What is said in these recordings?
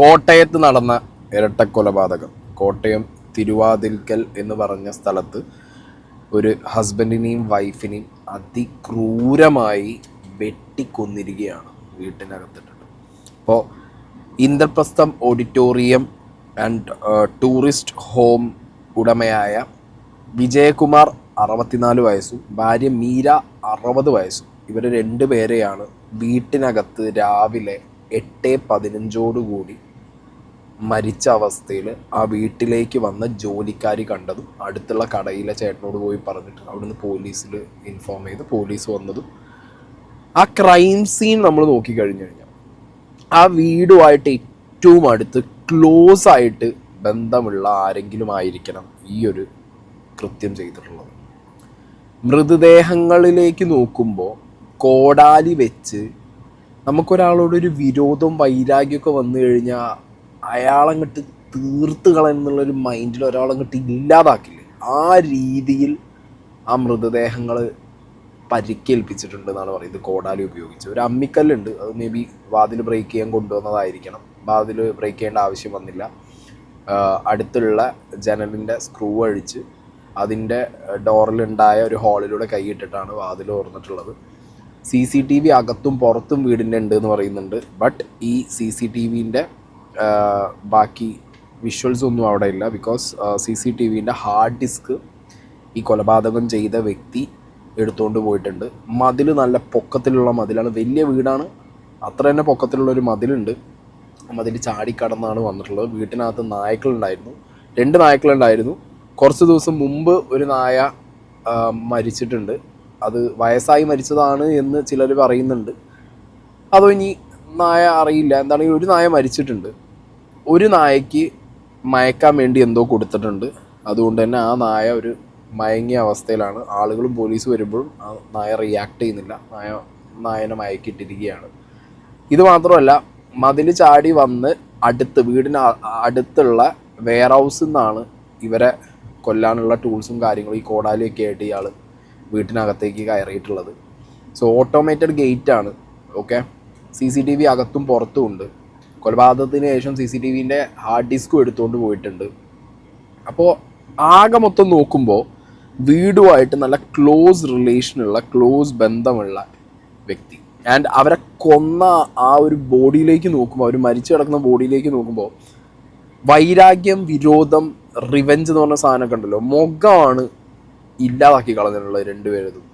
കോട്ടയത്ത് നടന്ന ഇരട്ടക്കൊലപാതകം. കോട്ടയം തിരുവാതിൽക്കൽ എന്ന് പറഞ്ഞ സ്ഥലത്ത് ഒരു ഹസ്ബൻഡിനെയും വൈഫിനെയും അതിക്രൂരമായി വെട്ടിക്കൊന്നിരിക്കുകയാണ് വീട്ടിനകത്തിട്ടിട്ട്. അപ്പോൾ Indraprastham auditorium and tourist home ഉടമയായ വിജയകുമാർ അറുപത്തിനാല് വയസ്സും ഭാര്യ മീര അറുപത് വയസ്സും. ഇവർ രണ്ടുപേരെയാണ് വീട്ടിനകത്ത് രാവിലെ എട്ട് പതിനഞ്ചോടുകൂടി മരിച്ച അവസ്ഥയിൽ ആ വീട്ടിലേക്ക് വന്ന ജോലിക്കാരി കണ്ടതും അടുത്തുള്ള കടയിലെ ചേട്ടനോട് പോയി പറഞ്ഞിട്ട് അവിടുന്ന് പോലീസിൽ ഇൻഫോം ചെയ്ത് പോലീസ് വന്നതും ആ ക്രൈം സീൻ നമ്മൾ നോക്കിക്കഴിഞ്ഞു കഴിഞ്ഞാൽ ആ വീടുമായിട്ട് ഏറ്റവും അടുത്ത് ക്ലോസ് ആയിട്ട് ബന്ധമുള്ള ആരെങ്കിലും ആയിരിക്കണം ഈ ഒരു കൃത്യം ചെയ്തിട്ടുള്ളത്. മൃതദേഹങ്ങളിലേക്ക് നോക്കുമ്പോൾ കോടാലി വെച്ച് നമുക്കൊരാളോടൊരു വിരോധവും വൈരാഗ്യമൊക്കെ വന്നു കഴിഞ്ഞാൽ അയാളങ്ങോട്ട് തീർത്ത് കളയുന്നുള്ളൊരു മൈൻഡിൽ ഒരാളങ്ങട്ട് ഇല്ലാതാക്കില്ലേ? ആ രീതിയിൽ ആ മൃതദേഹങ്ങൾ പരിക്കേൽപ്പിച്ചിട്ടുണ്ട് എന്നാണ് പറയുന്നത്. കോടാലി ഉപയോഗിച്ച്. ഒരു അമ്മിക്കല്ലുണ്ട്. അത് മേ ബി വാതിൽ ബ്രേക്ക് ചെയ്യാൻ കൊണ്ടുവന്നതായിരിക്കണം. വാതിൽ ബ്രേക്ക് ചെയ്യേണ്ട ആവശ്യം വന്നില്ല. അടുത്തുള്ള ജനലിന്റെ സ്ക്രൂ അഴിച്ച് അതിന്റെ ഡോറിലുണ്ടായ ഒരു ഹോളിലൂടെ കൈയിട്ടിട്ടാണ് വാതിൽ തുറന്നിട്ടുള്ളത്. സി സി ടി വി അകത്തും പുറത്തും വീടിന്റെ ഉണ്ട് എന്ന് പറയുന്നുണ്ട്. ബട്ട് ഈ സി സി ടി വിന്റെ ബാക്കി വിഷ്വൽസ് ഒന്നും അവിടെ ഇല്ല ബിക്കോസ് സി സി ടി വിന്റെ ഹാർഡ് ഡിസ്ക് ഈ കൊലപാതകം ചെയ്ത വ്യക്തി എടുത്തുകൊണ്ട് പോയിട്ടുണ്ട്. മതിൽ നല്ല പൊക്കത്തിലുള്ള മതിലാണ്. വലിയ വീടാണ്. അത്ര തന്നെ പൊക്കത്തിലുള്ള ഒരു മതിലുണ്ട്. മതിൽ ചാടിക്കടന്നാണ് വന്നിട്ടുള്ളത്. വീട്ടിനകത്ത് നായ്ക്കളുണ്ടായിരുന്നു. രണ്ട് നായ്ക്കളുണ്ടായിരുന്നു. കുറച്ച് ദിവസം മുമ്പ് ഒരു നായ മരിച്ചിട്ടുണ്ട്. അത് വയസ്സായി മരിച്ചതാണ് എന്ന് ചിലർ പറയുന്നുണ്ട്. അതോ ഇനി നായ അറിയില്ല. എന്താണെങ്കിൽ ഒരു നായ മരിച്ചിട്ടുണ്ട്. ഒരു നായക്ക് മയക്കാൻ വേണ്ടി എന്തോ കൊടുത്തിട്ടുണ്ട്. അതുകൊണ്ട് തന്നെ ആ നായ ഒരു മയങ്ങിയ അവസ്ഥയിലാണ്. ആളുകളും പോലീസ് വരുമ്പോഴും ആ നായ റിയാക്ട് ചെയ്യുന്നില്ല. നായ നായനെ മയക്കിട്ടിരിക്കുകയാണ്. ഇത് മാത്രമല്ല മതിൽ ചാടി വന്ന് അടുത്ത് വീടിന് അടുത്തുള്ള വെയർ ഹൗസിൽ നിന്നാണ് ഇവരെ കൊല്ലാനുള്ള ടൂൾസും കാര്യങ്ങളും ഈ കോടാലിയൊക്കെ ആയിട്ട് ഇയാൾ വീട്ടിനകത്തേക്ക് കയറിയിട്ടുള്ളത്. സോ ഓട്ടോമേറ്റഡ് ഗേറ്റ് ആണ്. Okay C C T V അകത്തും പുറത്തും ഉണ്ട്. കൊലപാതകത്തിന് ശേഷം സി സി ടി വിന്റെ ഹാർഡ് ഡിസ്കും എടുത്തുകൊണ്ട് പോയിട്ടുണ്ട്. അപ്പോൾ ആകെ മൊത്തം നോക്കുമ്പോൾ വീടുമായിട്ട് നല്ല ക്ലോസ് റിലേഷനുള്ള ക്ലോസ് ബന്ധമുള്ള വ്യക്തി. ആൻഡ് അവരെ കൊന്ന ആ ഒരു ബോഡിയിലേക്ക് നോക്കുമ്പോൾ അവർ മരിച്ചു കിടക്കുന്ന ബോഡിയിലേക്ക് നോക്കുമ്പോൾ വൈരാഗ്യം വിരോധം റിവെഞ്ച് എന്ന് പറഞ്ഞ സാധനമൊക്കെ ഉണ്ടല്ലോ. മുഖമാണ് ഇല്ലാതാക്കി കളഞ്ഞിട്ടുള്ളത് രണ്ടുപേരതും.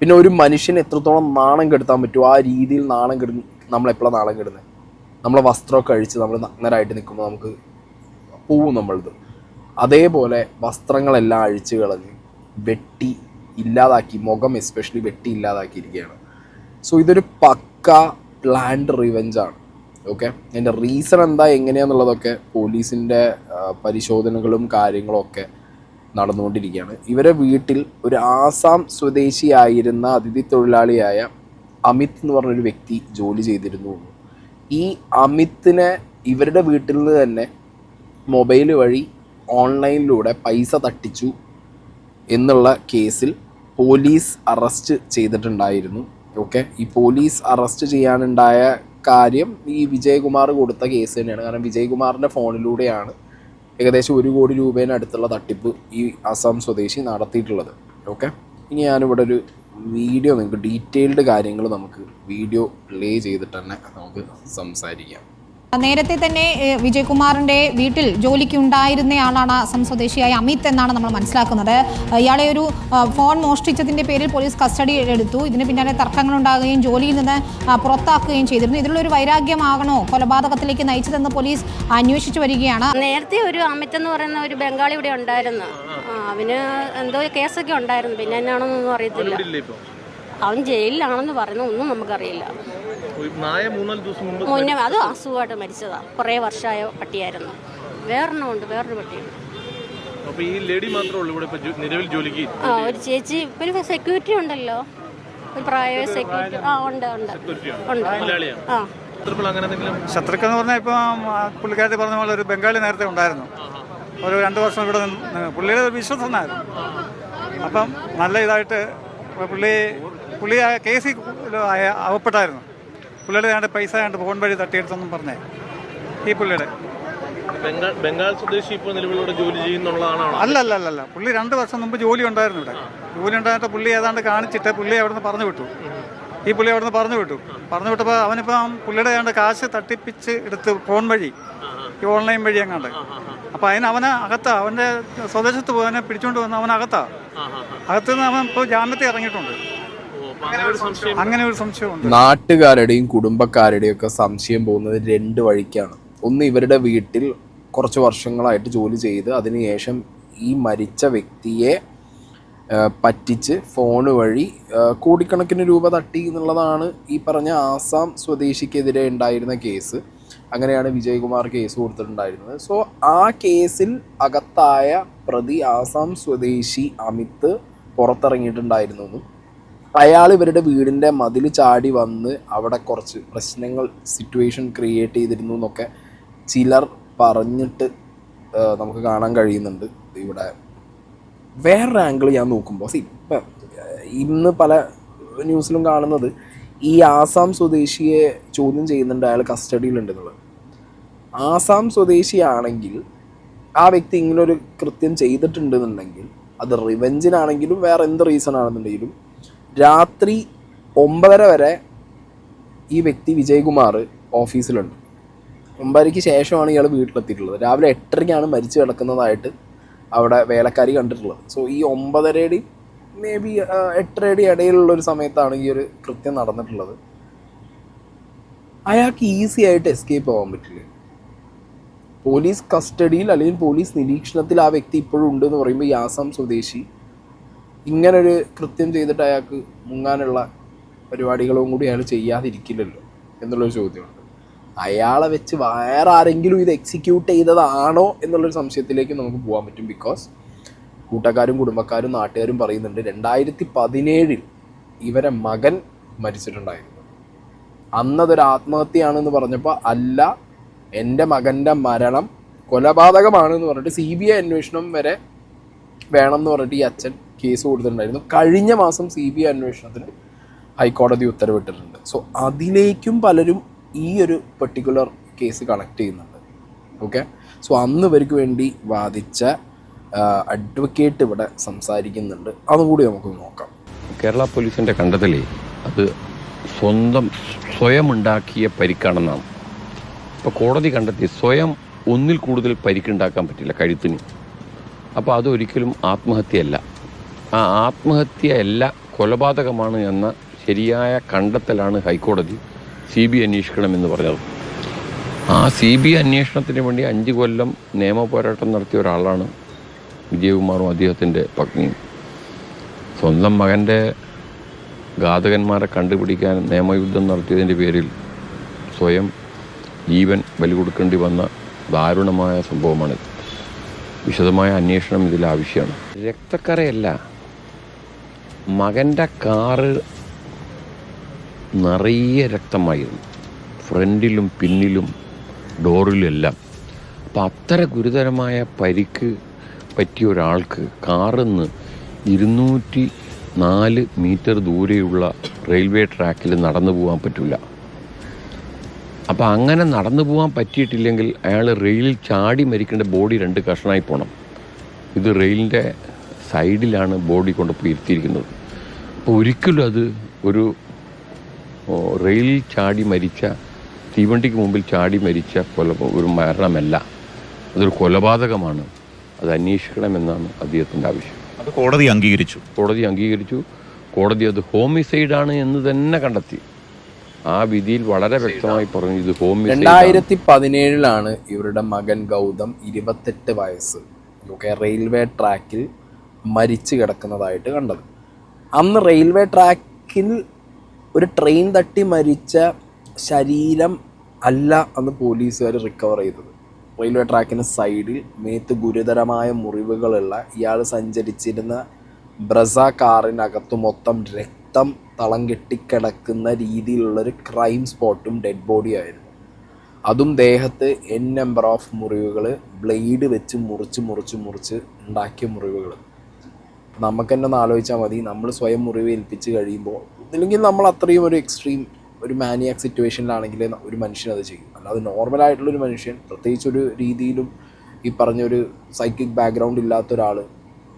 പിന്നെ ഒരു മനുഷ്യന് എത്രത്തോളം നാണം കെടുത്താൻ പറ്റുമോ ആ രീതിയിൽ നാണം കെടു നമ്മളെപ്പോഴാണ് നാണം കെടുന്നത് നമ്മളെ വസ്ത്രമൊക്കെ അഴിച്ച് നമ്മൾ നഗ്നരായിട്ട് നിൽക്കുമ്പോൾ നമുക്ക് പോവും നമ്മളത്. അതേപോലെ വസ്ത്രങ്ങളെല്ലാം അഴിച്ച് കളഞ്ഞ് വെട്ടി ഇല്ലാതാക്കി മുഖം എസ്പെഷ്യലി വെട്ടി ഇല്ലാതാക്കിയിരിക്കുകയാണ്. സോ ഇതൊരു പക്ക പ്ലാൻഡ് റിവെഞ്ച് ആണ്. ഓക്കെ അതിന്റെ റീസൺ എന്താ എങ്ങനെയാന്നുള്ളതൊക്കെ പോലീസിന്റെ പരിശോധനകളും കാര്യങ്ങളൊക്കെ നടന്നുകൊണ്ടിരിക്കുകയാണ്. ഇവരെ വീട്ടിൽ ഒരു ആസാം സ്വദേശിയായിരുന്ന അതിഥി തൊഴിലാളിയായ അമിത് എന്ന് പറഞ്ഞൊരു വ്യക്തി ജോലി ചെയ്തിരുന്നു. ഈ അമിത്തിനെ ഇവരുടെ വീട്ടിൽ നിന്ന് തന്നെ മൊബൈൽ വഴി ഓൺലൈനിലൂടെ പൈസ തട്ടിച്ചു എന്നുള്ള കേസിൽ പോലീസ് അറസ്റ്റ് ചെയ്തിട്ടുണ്ടായിരുന്നു. ഓക്കെ? ഈ പോലീസ് അറസ്റ്റ് ചെയ്യാനുണ്ടായ കാര്യം ഈ വിജയകുമാർ കൊടുത്ത കേസ് തന്നെയാണ്. കാരണം വിജയകുമാറിന്റെ ഫോണിലൂടെയാണ് ഏകദേശം ഒരു കോടി രൂപേനടുത്തുള്ള തട്ടിപ്പ് ഈ അസം സ്വദേശി നടത്തിയിട്ടുള്ളത്. ഓക്കെ? ഇനി ഞാനിവിടെ ഒരു വീഡിയോ നിങ്ങൾക്ക് ഡീറ്റെയിൽഡ് കാര്യങ്ങൾ നമുക്ക് വീഡിയോ പ്ലേ ചെയ്തിട്ട് തന്നെ നമുക്ക് സംസാരിക്കാം. നേരത്തെ തന്നെ വിജയകുമാറിന്റെ വീട്ടിൽ ജോലിക്ക് ഉണ്ടായിരുന്നയാളാണ് അസം സ്വദേശിയായ അമിത് എന്നാണ് നമ്മൾ മനസ്സിലാക്കുന്നത്. ഇയാളെ ഒരു ഫോൺ മോഷ്ടിച്ചതിന്റെ പേരിൽ പോലീസ് കസ്റ്റഡി എടുത്തു. ഇതിന് പിന്നാലെ തർക്കങ്ങൾ ഉണ്ടാകുകയും ജോലിയിൽ നിന്ന് പുറത്താക്കുകയും ചെയ്തിരുന്നു. ഇതിലുള്ളൊരു വൈരാഗ്യമാകണോ? കൊലപാതകത്തിലേക്ക് നയിച്ചതെന്ന് പോലീസ് അന്വേഷിച്ചു വരികയാണ്. നേരത്തെ ഒരു അമിത് എന്ന് പറയുന്ന ഒരു ബംഗാളി ഇവിടെ ഉണ്ടായിരുന്നു. അവന് എന്തോ കേസൊക്കെ ഉണ്ടായിരുന്നു. പിന്നെ എന്നാണെന്നൊന്നും അറിയത്തില്ല. അവൻ ജയിലിലാണെന്ന് പറയുന്ന ഒന്നും നമുക്കറിയില്ല. മുന്നേ അത് അസുഖമായിട്ട് മരിച്ചതാ. കുറേ വർഷമായ പട്ടിയായിരുന്നു. വേറൊരെണ്ണം ഉണ്ട്. വേറൊരു പട്ടിയുണ്ട് ഈ ലേഡി നിലവിൽ ജോലിക്ക് ആ ഒരു ചേച്ചി ഇപ്പൊ ഒരു സെക്യൂരിറ്റി ഉണ്ടല്ലോ. ഒരു പ്രായ സെക്യൂരിറ്റി ആ ഉണ്ട് ഉണ്ട്. ഉണ്ട്. ആ. ശത്രുക്കൾ അങ്ങനെ എന്തെങ്കിലും ശത്രുക്കൾ എന്ന് പറഞ്ഞാൽ ഇപ്പം പുള്ളിക്കാരത്തി പറഞ്ഞ പോലെ ഒരു ബംഗാളി നേരത്തെ ഉണ്ടായിരുന്നു. ഒരു രണ്ട് വർഷം ഇവിടെ നിന്ന് പുള്ളിയുടെ ഒരു വിശ്വസനായിരുന്നു അപ്പം നല്ല ഇതായിട്ട് പുള്ളി പുള്ളി ആ കേസിൽ അകപ്പെട്ടായിരുന്നു പുള്ളിയുടെ ഞാൻ പൈസ ഏതാണ്ട് ഫോൺ വഴി തട്ടിയെടുത്തെന്നും പറഞ്ഞേ. ഈ പുള്ളിയുടെ. ബംഗാൾ ബംഗാൾ സ്വദേശി ഇപ്പോൾ നിലവിലൂടെ ജോലി ചെയ്യുന്നുള്ളതാണോ അല്ല അല്ല അല്ല പുള്ളി രണ്ട് വർഷം മുമ്പ് ജോലി ഉണ്ടായിരുന്നു ഇവിടെ. ജോലി ഉണ്ടായിട്ട് പുള്ളി ഏതാണ്ട് കാണിച്ചിട്ട് പുള്ളി അവിടെ നിന്ന് പറഞ്ഞു വിട്ടു. ഈ പുള്ളി അവിടെ നിന്ന് പറഞ്ഞു വിട്ടു. പറഞ്ഞു വിട്ടപ്പോൾ അവനിപ്പം പുള്ളിയുടെ ഏതാണ്ട് കാശ് തട്ടിപ്പിച്ച് എടുത്ത് ഫോൺ വഴി ഈ ഓൺലൈൻ വഴി എങ്ങാണ്ട്. അപ്പോൾ അതിന് അവനെ അകത്താ അവന്റെ സ്വദേശത്ത് പോകാനെ പിടിച്ചുകൊണ്ട് വന്ന് അവൻ അകത്താ. അകത്തു നിന്ന് അവൻ ഇപ്പോൾ ജാമ്യത്തിൽ ഇറങ്ങിയിട്ടുണ്ട്. അങ്ങനെ ഒരു സംശയമുണ്ട്. നാട്ടുകാരുടെയും കുടുംബക്കാരുടെയും ഒക്കെ സംശയം പോകുന്നത് രണ്ട് വഴിക്കാണ്. ഒന്ന് ഇവരുടെ വീട്ടിൽ കുറച്ച് വർഷങ്ങളായിട്ട് ജോലി ചെയ്ത് അതിനുശേഷം ഈ മരിച്ച വ്യക്തിയെ പറ്റിച്ച് ഫോൺ വഴി കോടിക്കണക്കിന് രൂപ തട്ടി എന്നുള്ളതാണ് ഈ പറഞ്ഞ ആസാം സ്വദേശിക്കെതിരെ ഉണ്ടായിരുന്ന കേസ്. അങ്ങനെയാണ് വിജയകുമാർ കേസ് കൊടുത്തിട്ടുണ്ടായിരുന്നത്. സോ ആ കേസിൽ അകത്തായ പ്രതി ആസാം സ്വദേശി അമിത് പുറത്തിറങ്ങിയിട്ടുണ്ടായിരുന്നു. അയാൾ ഇവരുടെ വീടിന്റെ മതിൽ ചാടി വന്ന് അവിടെ കുറച്ച് പ്രശ്നങ്ങൾ സിറ്റുവേഷൻ ക്രിയേറ്റ് ചെയ്തിരുന്നു എന്നൊക്കെ ചിലർ പറഞ്ഞിട്ട് നമുക്ക് കാണാൻ കഴിയുന്നുണ്ട് ഇവിടെ. വേറൊരു ആംഗിൾ ഞാൻ നോക്കുമ്പോൾ സി ഇപ്പം ഇന്ന് പല ന്യൂസിലും കാണുന്നത് ഈ ആസാം സ്വദേശിയെ ചോദ്യം ചെയ്യുന്നുണ്ട് അയാൾ കസ്റ്റഡിയിലുണ്ടെന്നുള്ളത്. ആസാം സ്വദേശിയാണെങ്കിൽ ആ വ്യക്തി ഇങ്ങനൊരു കൃത്യം ചെയ്തിട്ടുണ്ടെന്നുണ്ടെങ്കിൽ അത് റിവെഞ്ചിനാണെങ്കിലും വേറെ എന്ത് റീസൺ ആണെന്നുണ്ടെങ്കിലും രാത്രി ഒമ്പതര വരെ ഈ വ്യക്തി വിജയകുമാർ ഓഫീസിലുണ്ട്. ഒമ്പതരയ്ക്ക് ശേഷമാണ് ഇയാൾ വീട്ടിലെത്തിയിട്ടുള്ളത്. രാവിലെ എട്ടരയ്ക്കാണ് മരിച്ചു കിടക്കുന്നതായിട്ട് അവിടെ വേലക്കാരി കണ്ടിട്ടുള്ളത്. സോ ഈ ഒമ്പതരയുടെയും മേ ബി എട്ടരയുടെ ഇടയിലുള്ള ഒരു സമയത്താണ് ഈ ഒരു കൃത്യം നടന്നിട്ടുള്ളത്. അയാൾക്ക് ഈസി ആയിട്ട് എസ്കേപ്പ് ആവാൻ പറ്റില്ല. പോലീസ് കസ്റ്റഡിയിൽ അല്ലെങ്കിൽ പോലീസ് നിരീക്ഷണത്തിൽ ആ വ്യക്തി ഇപ്പോഴും ഉണ്ട് എന്ന് പറയുമ്പോൾ യാസം സ്വദേശി ഇങ്ങനൊരു കൃത്യം ചെയ്തിട്ട് അയാൾക്ക് മുങ്ങാനുള്ള പരിപാടികളും കൂടി അയാൾ ചെയ്യാതിരിക്കില്ലല്ലോ എന്നുള്ളൊരു ചോദ്യമുണ്ട്. അയാളെ വെച്ച് വേറെ ആരെങ്കിലും ഇത് എക്സിക്യൂട്ട് ചെയ്തതാണോ എന്നുള്ളൊരു സംശയത്തിലേക്ക് നമുക്ക് പോകാൻ പറ്റും ബിക്കോസ് കൂട്ടക്കാരും കുടുംബക്കാരും നാട്ടുകാരും പറയുന്നുണ്ട് രണ്ടായിരത്തി പതിനേഴിൽ ഇവരെ മകൻ മരിച്ചിട്ടുണ്ടായിരുന്നു. അന്നതൊരു ആത്മഹത്യയാണെന്ന് പറഞ്ഞപ്പോൾ അല്ല എന്റെ മകന്റെ മരണം കൊലപാതകമാണെന്ന് പറഞ്ഞിട്ട് സി ബി ഐ അന്വേഷണം വരെ വേണം എന്ന് പറഞ്ഞിട്ട് ഈ അച്ഛൻ കേസ് കൊടുത്തിട്ടുണ്ടായിരുന്നു. കഴിഞ്ഞ മാസം സി ബി ഐ അന്വേഷണത്തിന് ഹൈക്കോടതി ഉത്തരവിട്ടിട്ടുണ്ട്. സോ അതിലേക്കും പലരും ഈ ഒരു പെർട്ടിക്കുലർ കേസ് കണക്ട് ചെയ്യുന്നുണ്ട്. ഓക്കെ സോ അന്ന് ഇവർക്ക് വേണ്ടി വാദിച്ച അഡ്വക്കേറ്റ് ഇവിടെ സംസാരിക്കുന്നുണ്ട്. അതുകൂടി നമുക്ക് നോക്കാം. കേരള പോലീസിന്റെ കണ്ടെത്തലേ അത് സ്വന്തം സ്വയം ഉണ്ടാക്കിയ പരിക്കാണെന്നാണ് ഇപ്പോൾ കോടതി കണ്ടെത്തി സ്വയം ഒന്നിൽ കൂടുതൽ പരിക്കുണ്ടാക്കാൻ പറ്റില്ല കഴുത്തിന്. അപ്പോൾ അതൊരിക്കലും ആത്മഹത്യയല്ല. ആ ആത്മഹത്യയല്ല കൊലപാതകമാണ് എന്ന ശരിയായ കണ്ടെത്തലാണ് ഹൈക്കോടതി സി ബി അന്വേഷിക്കണമെന്ന് പറഞ്ഞത്. ആ സി ബി അന്വേഷണത്തിന് വേണ്ടി അഞ്ച് കൊല്ലം നിയമ പോരാട്ടം നടത്തിയ ഒരാളാണ് വിജയകുമാറും അദ്ദേഹത്തിന്റെ പത്നിയും. സ്വന്തം മകന്റെ ഘാതകന്മാരെ കണ്ടുപിടിക്കാൻ നിയമയുദ്ധം നടത്തിയതിന്റെ പേരിൽ സ്വയം ജീവൻ ബലി കൊടുക്കേണ്ടി വന്ന ദാരുണമായ സംഭവമാണിത് വിശദമായ അന്വേഷണം ഇതിൽ ആവശ്യമാണ്. രക്തക്കറയല്ല മകന്റെ കാറ് നിറയെ രക്തമായിരുന്നു. ഫ്രണ്ടിലും പിന്നിലും ഡോറിലും എല്ലാം. അപ്പം അത്ര ഗുരുതരമായ പരിക്ക് പറ്റിയ ഒരാൾക്ക് കാറിന്ന് ഇരുന്നൂറ്റി നാല് മീറ്റർ ദൂരെയുള്ള റെയിൽവേ ട്രാക്കിൽ നടന്നു പോകാൻ പറ്റില്ല അപ്പോൾ അങ്ങനെ നടന്നു പോകാൻ പറ്റിയിട്ടില്ലെങ്കിൽ അയാൾ റെയിലിൽ ചാടി മരിക്കേണ്ട ബോഡി രണ്ട് കഷ്ണമായി പോകണം ഇത് റെയിലിന്റെ സൈഡിലാണ് ബോഡി കൊണ്ടുപോയി ഇരുത്തിയിരിക്കുന്നത്. അപ്പോൾ ഒരിക്കലും അത് ഒരു റെയിലിൽ ചാടി മരിച്ച തീവണ്ടിക്ക് മുമ്പിൽ ചാടി മരിച്ച കൊല ഒരു മരണമല്ല. അതൊരു കൊലപാതകമാണ്. അത് അന്വേഷിക്കണമെന്നാണ് അദ്ദേഹത്തിന്റെ ആവശ്യം. അത് കോടതി അംഗീകരിച്ചു. കോടതി അംഗീകരിച്ചു. കോടതി അത് ഹോമിസൈഡാണ് എന്ന് തന്നെ കണ്ടെത്തി. ആ വിധിയിൽ വളരെ വ്യക്തമായി പറഞ്ഞു ഇത് ഹോമിസൈഡ് രണ്ടായിരത്തി പതിനേഴിലാണ് ഇവരുടെ മകൻ ഗൗതം ഇരുപത്തെട്ട് വയസ്സ് ഒക്കെ റെയിൽവേ ട്രാക്കിൽ മരിച്ചു കിടക്കുന്നതായിട്ട് കണ്ടത്. അന്ന് റെയിൽവേ ട്രാക്കിൽ ഒരു ട്രെയിൻ തട്ടി മരിച്ച ശരീരം അല്ല അന്ന് പോലീസുകാർ റിക്കവർ ചെയ്തത്. റെയിൽവേ ട്രാക്കിന് സൈഡിൽ മേത്ത് ഗുരുതരമായ മുറിവുകളുള്ള ഇയാൾ സഞ്ചരിച്ചിരുന്ന ബ്രസ കാറിനകത്ത് മൊത്തം രക്തം തളം കെട്ടിക്കിടക്കുന്ന രീതിയിലുള്ളൊരു ക്രൈം സ്പോട്ടും ഡെഡ് ബോഡിയായിരുന്നു അതും ദേഹത്ത് എൻ നമ്പർ ഓഫ് മുറിവുകൾ ബ്ലേഡ് വെച്ച് മുറിച്ച് മുറിച്ച് മുറിച്ച് ഉണ്ടാക്കിയ മുറിവുകൾ നമുക്ക് തന്നെ ഒന്ന് ആലോചിച്ചാൽ മതി. നമ്മൾ സ്വയം മുറിവ് ഏൽപ്പിച്ച് കഴിയുമ്പോൾ ഇല്ലെങ്കിൽ നമ്മൾ അത്രയും ഒരു എക്സ്ട്രീം ഒരു മാനിയാക് സിറ്റുവേഷനിലാണെങ്കിൽ ഒരു മനുഷ്യൻ അത് ചെയ്യും. അല്ലാതെ നോർമലായിട്ടുള്ളൊരു മനുഷ്യൻ പ്രത്യേകിച്ച് ഒരു രീതിയിലും ഈ പറഞ്ഞൊരു സൈക്കിക് ബാക്ക്ഗ്രൗണ്ട് ഇല്ലാത്ത ഒരാൾ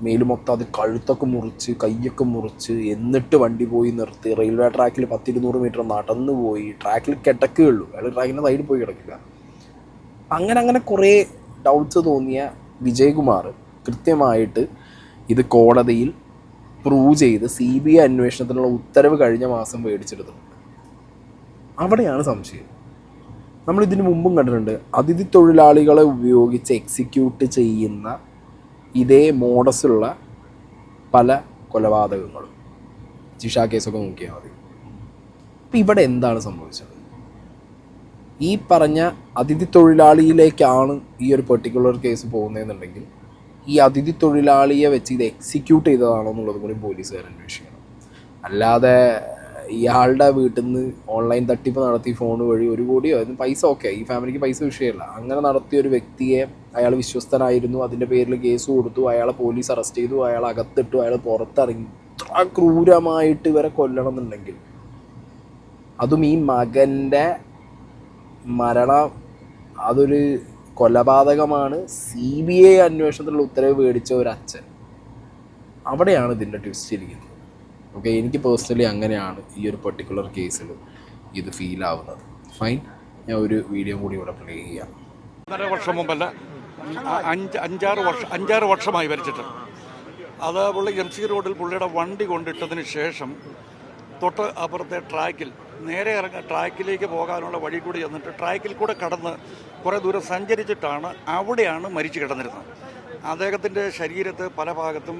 മേൽ മൊത്തം അത് കഴുത്തൊക്കെ മുറിച്ച് കൈയൊക്കെ മുറിച്ച് എന്നിട്ട് വണ്ടി പോയി നിർത്തി റെയിൽവേ ട്രാക്കിൽ പത്തിരുന്നൂറ് മീറ്റർ നടന്നു പോയി ട്രാക്കിൽ കിടക്കുകയുള്ളൂ. അയാൾ ട്രാക്കിന്റെ സൈഡിൽ പോയി കിടക്കില്ല. അങ്ങനെ അങ്ങനെ കുറേ ഡൗട്ട്സ് തോന്നിയ വിജയകുമാർ കൃത്യമായിട്ട് ഇത് കോടതിയിൽ പ്രൂവ് ചെയ്ത് സി ബി ഐ അന്വേഷണത്തിനുള്ള ഉത്തരവ് കഴിഞ്ഞ മാസം മേടിച്ചെടുത്തിട്ടുണ്ട്. അവിടെയാണ് സംശയം. നമ്മൾ ഇതിനു മുമ്പും കണ്ടിട്ടുണ്ട്. അതിഥി തൊഴിലാളികളെ ഉപയോഗിച്ച് എക്സിക്യൂട്ട് ചെയ്യുന്ന ഇതേ മോഡസുള്ള പല കൊലപാതകങ്ങളും. ജിഷ കേസൊക്കെ നോക്കിയാൽ മതി. അപ്പം ഇവിടെ എന്താണ് സംഭവിച്ചത്? ഈ പറഞ്ഞ അതിഥി തൊഴിലാളിയിലേക്കാണ് ഈ ഒരു പെർട്ടിക്കുലർ കേസ് പോകുന്നതെന്നുണ്ടെങ്കിൽ ഈ അതിഥി തൊഴിലാളിയെ വെച്ച് ഇത് എക്സിക്യൂട്ട് ചെയ്തതാണോ എന്നുള്ളത് കൂടി പോലീസുകാർ അന്വേഷിക്കണം. അല്ലാതെ ഇയാളുടെ വീട്ടിൽ നിന്ന് ഓൺലൈൻ തട്ടിപ്പ് നടത്തി ഫോൺ വഴി ഒരു കോടിയോ? അതിന് പൈസ ഓക്കെ ഈ ഫാമിലിക്ക് പൈസ വിഷയമല്ല. അങ്ങനെ നടത്തിയ ഒരു വ്യക്തിയെ അയാൾ വിശ്വസ്തനായിരുന്നു. അതിന്റെ പേരിൽ കേസ് കൊടുത്തു. അയാളെ പോലീസ് അറസ്റ്റ് ചെയ്തു. അയാൾ അകത്തിട്ടു. അയാൾ പുറത്തിറങ്ങി. ഇത്ര ക്രൂരമായിട്ട് ഇവരെ കൊല്ലണം എന്നുണ്ടെങ്കിൽ അതും ഈ മകന്റെ മരണം അതൊരു കൊലപാതകമാണ്. സി ബി ഐ അന്വേഷണത്തിലുള്ള ഉത്തരവ് മേടിച്ച ഒരു അച്ഛൻ. അവിടെയാണ് ഇതിന്റെ ട്വിസ്റ്റ് ഇരിക്കുന്നത്. ഓക്കെ എനിക്ക് പേഴ്സണലി അങ്ങനെയാണ് ഈ ഒരു പെർട്ടിക്കുലർ കേസിൽ ഇത് ഫീൽ ആവുന്നത്. ഫൈൻ ഞാൻ ഒരു വീഡിയോ കൂടി ഇവിടെ പ്ലേ ചെയ്യാം. ഒന്നര വർഷം മുമ്പല്ല അഞ്ച് അഞ്ചാറ് വർഷം അഞ്ചാറ് വർഷമായി വരച്ചിട്ട് അത് പുള്ളി എം സി റോഡിൽ പുള്ളിയുടെ വണ്ടി കൊണ്ടിട്ടതിന് ശേഷം തൊട്ട് അപ്പുറത്തെ ട്രാക്കിൽ നേരെ ഇറങ്ങ ട്രാക്കിലേക്ക് പോകാനുള്ള വഴി കൂടി ചെന്നിട്ട് ട്രാക്കിൽ കൂടെ കടന്ന് കുറേ ദൂരം സഞ്ചരിച്ചിട്ടാണ് അവിടെയാണ് മരിച്ചു കിടന്നിരുന്നത്. അദ്ദേഹത്തിന്റെ ശരീരത്ത് പല ഭാഗത്തും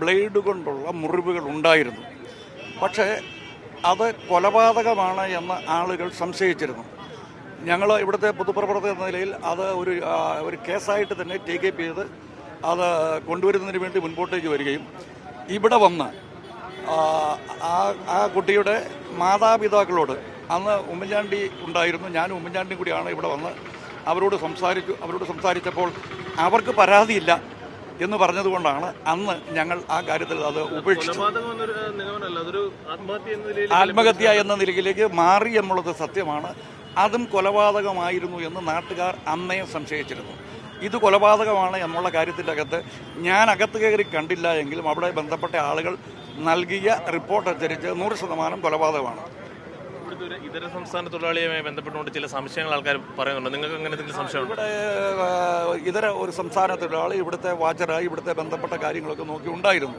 ബ്ലേഡ് കൊണ്ടുള്ള മുറിവുകൾ ഉണ്ടായിരുന്നു. പക്ഷേ അത് കൊലപാതകമാണ് എന്ന് ആളുകൾ സംശയിച്ചിരുന്നു. ഞങ്ങൾ ഇവിടുത്തെ പൊതുപ്രവർത്തക എന്ന നിലയിൽ അത് ഒരു ഒരു കേസായിട്ട് തന്നെ ടേക്ക് അപ്പ് ചെയ്ത് അത് കൊണ്ടുവരുന്നതിന് വേണ്ടി മുൻപോട്ടേക്ക് വരികയും ഇവിടെ വന്ന് ആ, ആ ആ കുട്ടിയുടെ മാതാപിതാക്കളോട് അന്ന് ഉമ്മൻചാണ്ടി ഉണ്ടായിരുന്നു. ഞാൻ ഉമ്മൻചാണ്ടിയും കൂടിയാണ് ഇവിടെ വന്ന് അവരോട് സംസാരിച്ചു. അവരോട് സംസാരിച്ചപ്പോൾ അവർക്ക് പരാതിയില്ല. എന്ന് പറഞ്ഞതുകൊണ്ടാണ് അന്ന് ഞങ്ങൾ ആ കാര്യത്തിൽ അത് ഉപേക്ഷിച്ചു ആത്മഹത്യ എന്ന നിലയിലേക്ക് മാറി എന്നുള്ളത് സത്യമാണ്. അതും കൊലപാതകമായിരുന്നു എന്ന് നാട്ടുകാർ അന്നേ സംശയിച്ചിരുന്നു. ഇത് കൊലപാതകമാണ് എന്നുള്ള കാര്യത്തിന്റെ അകത്ത് ഞാൻ അകത്ത് കയറി കണ്ടില്ല എങ്കിലും അവിടെ ബന്ധപ്പെട്ട ആളുകൾ നൽകിയ റിപ്പോർട്ട് അനുസരിച്ച് നൂറ് ശതമാനം കൊലപാതകമാണ്. ഒരു ഇതര സംസ്ഥാന തൊഴിലാളിയുമായി ബന്ധപ്പെട്ടുകൊണ്ട് ചില സംശയങ്ങൾ ആൾക്കാർ പറയുന്നുണ്ട്. നിങ്ങൾക്ക് അങ്ങനെ എന്തെങ്കിലും സംശയമുണ്ടോ ഇവിടെ ഇതര ഒരു സംസ്ഥാന തൊഴിലാളി ഇവിടുത്തെ വാച്ചറായി ഇവിടുത്തെ ബന്ധപ്പെട്ട കാര്യങ്ങളൊക്കെ നോക്കി ഉണ്ടായിരുന്നു.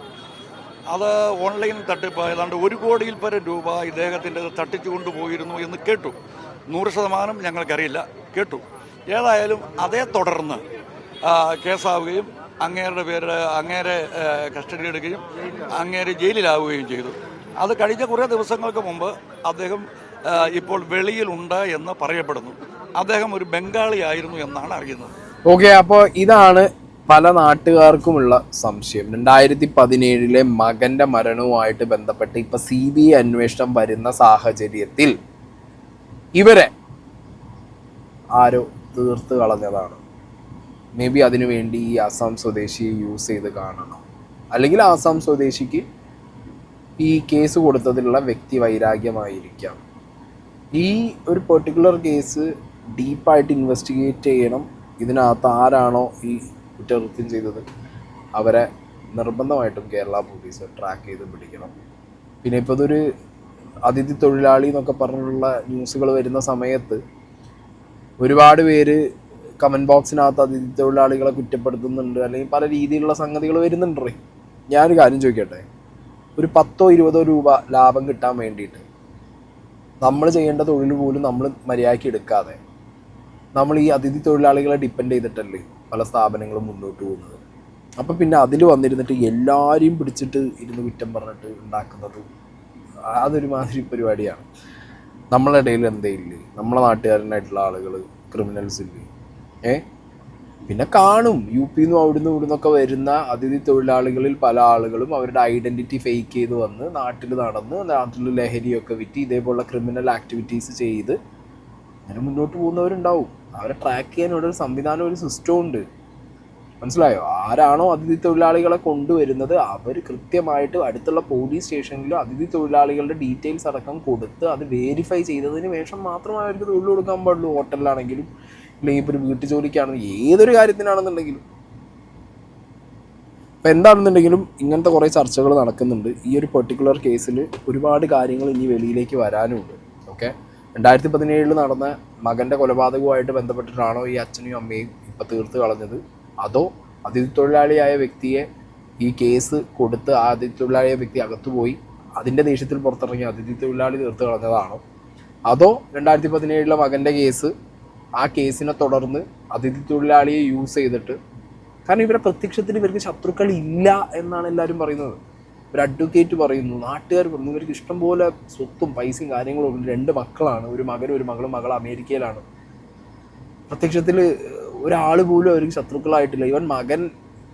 അത് ഓൺലൈൻ തട്ടിപ്പ് ഏതാണ്ട് ഒരു കോടിയിൽ പരം രൂപ ഇദ്ദേഹത്തിന്റെ തട്ടിച്ചു കൊണ്ടുപോയിരുന്നു എന്ന് കേട്ടു. നൂറ് ശതമാനം ഞങ്ങൾക്കറിയില്ല. കേട്ടു. ഏതായാലും അതേ തുടർന്ന് കേസാവുകയും അങ്ങേരുടെ പേര് അങ്ങേരെ കസ്റ്റഡി എടുക്കുകയും അങ്ങേരെ ജയിലിലാവുകയും ചെയ്തു. അത് കഴിഞ്ഞ കുറേ ദിവസങ്ങൾക്ക് മുമ്പ് അദ്ദേഹം ഇപ്പോൾ വെളിയിലുണ്ട് എന്ന് പറയപ്പെടുന്നു. അദ്ദേഹം ഒരു ബംഗാളി ആയിരുന്നു എന്നാണ് അറിയുന്നത്. ഓക്കെ അപ്പോൾ ഇതാണ് പല നാട്ടുകാർക്കുമുള്ള സംശയം. രണ്ടായിരത്തി പതിനേഴിലെ മകന്റെ മരണവുമായിട്ട് ബന്ധപ്പെട്ട് ഇപ്പൊ സി ബി ഐ അന്വേഷണം വരുന്ന സാഹചര്യത്തിൽ ഇവരെ ആരോ തീർത്ത് കളഞ്ഞതാണ്. മേ ബി അതിനു വേണ്ടി ഈ ആസാം സ്വദേശിയെ യൂസ് ചെയ്ത് കാണണം. അല്ലെങ്കിൽ ആസാം സ്വദേശിക്ക് ഈ കേസ് കൊടുത്തതിലുള്ള വ്യക്തി വൈരാഗ്യമായിരിക്കാം. ഈ ഒരു പെർട്ടിക്കുലർ കേസ് ഡീപ്പായിട്ട് ഇൻവെസ്റ്റിഗേറ്റ് ചെയ്യണം. ഇതിനകത്ത് ആരാണോ ഈ കുറ്റകൃത്യം ചെയ്തത്? അവരെ നിർബന്ധമായിട്ടും കേരള പോലീസ് ട്രാക്ക് ചെയ്ത് പിടിക്കണം. പിന്നെ ഇപ്പോൾ ഇതൊരു അതിഥി തൊഴിലാളി എന്നൊക്കെ പറഞ്ഞിട്ടുള്ള ന്യൂസുകൾ വരുന്ന സമയത്ത് ഒരുപാട് പേര് കമന്റ് ബോക്സിനകത്ത് അതിഥി തൊഴിലാളികളെ കുറ്റപ്പെടുത്തുന്നുണ്ട്. അല്ലെങ്കിൽ പല രീതിയിലുള്ള സംഗതികൾ വരുന്നുണ്ട് ഞാനൊരു കാര്യം ചോദിക്കട്ടെ? ഒരു പത്തോ ഇരുപതോ രൂപ ലാഭം കിട്ടാൻ വേണ്ടിയിട്ട് നമ്മൾ ചെയ്യേണ്ട തൊഴിൽ പോലും നമ്മൾ മര്യാദയ്ക്ക് എടുക്കാതെ നമ്മൾ ഈ അതിഥി തൊഴിലാളികളെ ഡിപ്പെൻഡ് ചെയ്തിട്ടല്ലേ പല സ്ഥാപനങ്ങളും മുന്നോട്ട് പോകുന്നത്. അപ്പം പിന്നെ അതിൽ വന്നിരുന്നിട്ട് എല്ലാവരെയും പിടിച്ചിട്ട് ഇരുന്ന് കുറ്റം പറഞ്ഞിട്ട് ഉണ്ടാക്കുന്നത് അതൊരു മാതിരി പരിപാടിയാണ്. നമ്മളുടെ ഇടയിൽ എന്തേ ഇല്ലേ നമ്മളെ നാട്ടുകാരനായിട്ടുള്ള ആളുകൾ ക്രിമിനൽസ് ഇല്ലേ? ഏ? പിന്നെ കാണും. യു പി നിന്നും അവിടുന്ന് ഇവിടുന്നൊക്കെ വരുന്ന അതിഥി തൊഴിലാളികളിൽ പല ആളുകളും അവരുടെ ഐഡന്റിറ്റി ഫേക്ക് ചെയ്ത് വന്ന് നാട്ടിൽ നടന്ന് നാട്ടിൽ ലഹരിയൊക്കെ വിറ്റ് ഇതേപോലുള്ള ക്രിമിനൽ ആക്ടിവിറ്റീസ് ചെയ്ത് അങ്ങനെ മുന്നോട്ട് പോകുന്നവരുണ്ടാവും. അവരെ ട്രാക്ക് ചെയ്യാൻ ഇവിടെ ഒരു സംവിധാനം ഒരു സിസ്റ്റം ഉണ്ട്. മനസ്സിലായോ? ആരാണോ അതിഥി തൊഴിലാളികളെ കൊണ്ടുവരുന്നത് അവർ കൃത്യമായിട്ട് അടുത്തുള്ള പോലീസ് സ്റ്റേഷനിലോ അതിഥി തൊഴിലാളികളുടെ ഡീറ്റെയിൽസ് അടക്കം കൊടുത്ത് അത് വേരിഫൈ ചെയ്തതിന് ശേഷം മാത്രമേ അവർക്ക് തൊഴിൽ കൊടുക്കാൻ പാടുള്ളൂ. ഹോട്ടലിലാണെങ്കിലും അല്ലെങ്കിൽ ഇപ്പോൾ ഒരു വീട്ടു ജോലിക്കാണെങ്കിലും ഏതൊരു കാര്യത്തിനാണെന്നുണ്ടെങ്കിലും. ഇപ്പം എന്താണെന്നുണ്ടെങ്കിലും ഇങ്ങനത്തെ കുറേ ചർച്ചകൾ നടക്കുന്നുണ്ട്. ഈ ഒരു പെർട്ടിക്കുലർ കേസിൽ ഒരുപാട് കാര്യങ്ങൾ ഇനി വെളിയിലേക്ക് വരാനുമുണ്ട് ഓക്കെ രണ്ടായിരത്തി പതിനേഴിൽ നടന്ന മകന്റെ കൊലപാതകവുമായിട്ട് ബന്ധപ്പെട്ടിട്ടാണോ ഈ അച്ഛനെയും അമ്മയും ഇപ്പം തീർത്ത് കളഞ്ഞത്? അതോ അതിഥി തൊഴിലാളിയായ വ്യക്തിയെ ഈ കേസ് കൊടുത്ത് ആ അതിഥി തൊഴിലാളിയായ വ്യക്തി അകത്തുപോയി അതിന്റെ ദേഷ്യത്തിൽ പുറത്തിറങ്ങി അതിഥി തൊഴിലാളി തീർത്ത് കളഞ്ഞതാണോ? അതോ രണ്ടായിരത്തി പതിനേഴിലെ മകന്റെ കേസ് ആ കേസിനെ തുടർന്ന് അതിഥി തൊഴിലാളിയെ യൂസ് ചെയ്തിട്ട്. കാരണം ഇവരെ പ്രത്യക്ഷത്തിൽ ഇവർക്ക് ശത്രുക്കൾ ഇല്ല എന്നാണ് എല്ലാവരും പറയുന്നത്. ഒരു അഡ്വക്കേറ്റ് പറയുന്നു നാട്ടുകാർ പറയുന്നു ഇവർക്ക് ഇഷ്ടം പോലെ സ്വത്തും പൈസയും കാര്യങ്ങളും ഉണ്ട്. രണ്ട് മക്കളാണ്. ഒരു മകനും ഒരു മകളും. മകൾ അമേരിക്കയിലാണ്. പ്രത്യക്ഷത്തിൽ ഒരാൾ പോലും അവർക്ക് ശത്രുക്കളായിട്ടില്ല. ഇവൻ മകൻ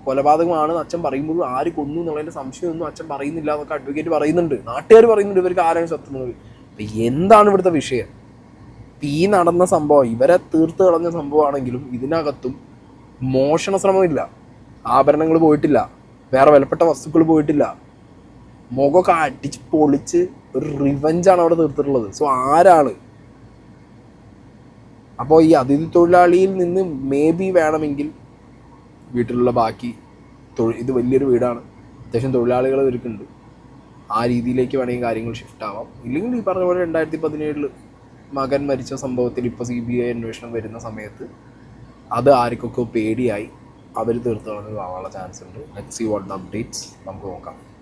കൊലപാതകമാണ് അച്ഛൻ പറയുമ്പോഴും ആര് കൊന്നു എന്നുള്ളതിന്റെ സംശയമൊന്നും അച്ഛൻ പറയുന്നില്ല എന്നൊക്കെ അഡ്വക്കേറ്റ് പറയുന്നുണ്ട്. നാട്ടുകാർ പറയുന്നുണ്ട് ഇവർക്ക് ആരാണ് ശത്രു എന്നുള്ളത്. അപ്പൊ എന്താണ് ഇവിടുത്തെ വിഷയം? ഈ നടന്ന സംഭവം ഇവരെ തീർത്ത് കളഞ്ഞ സംഭവമാണെങ്കിലും ഇതിനകത്തും മോഷണ ശ്രമമില്ല. ആഭരണങ്ങൾ പോയിട്ടില്ല. വേറെ വിലപ്പെട്ട വസ്തുക്കൾ പോയിട്ടില്ല. മുഖമൊക്കെ അടിച്ച് പൊളിച്ച് ഒരു റിവഞ്ചാണ് അവിടെ തീർത്തിട്ടുള്ളത്. സോ ആരാണ്? അപ്പോൾ ഈ അതിഥി തൊഴിലാളിയിൽ നിന്ന് മേ ബി വേണമെങ്കിൽ വീട്ടിലുള്ള ബാക്കി തൊഴിൽ ഇത് വലിയൊരു വീടാണ്. അത്യാവശ്യം തൊഴിലാളികൾ ഇവർക്കുണ്ട്. ആ രീതിയിലേക്ക് വേണമെങ്കിൽ കാര്യങ്ങൾ ഷിഫ്റ്റ് ആവാം. ഇല്ലെങ്കിൽ ഈ പറഞ്ഞ പോലെ രണ്ടായിരത്തി പതിനേഴിൽ മകൻ മരിച്ച സംഭവത്തിൽ ഇപ്പോൾ സി ബി ഐ അന്വേഷണം വരുന്ന സമയത്ത് അത് ആർക്കൊക്കെ പേടിയായി. അവർ തീർത്ത് കളഞ്ഞതാവാനുള്ള ചാൻസ് ഉണ്ട്. ലെറ്റ് സി വാട്ട് അപ്ഡേറ്റ്സ് നമുക്ക് നോക്കാം.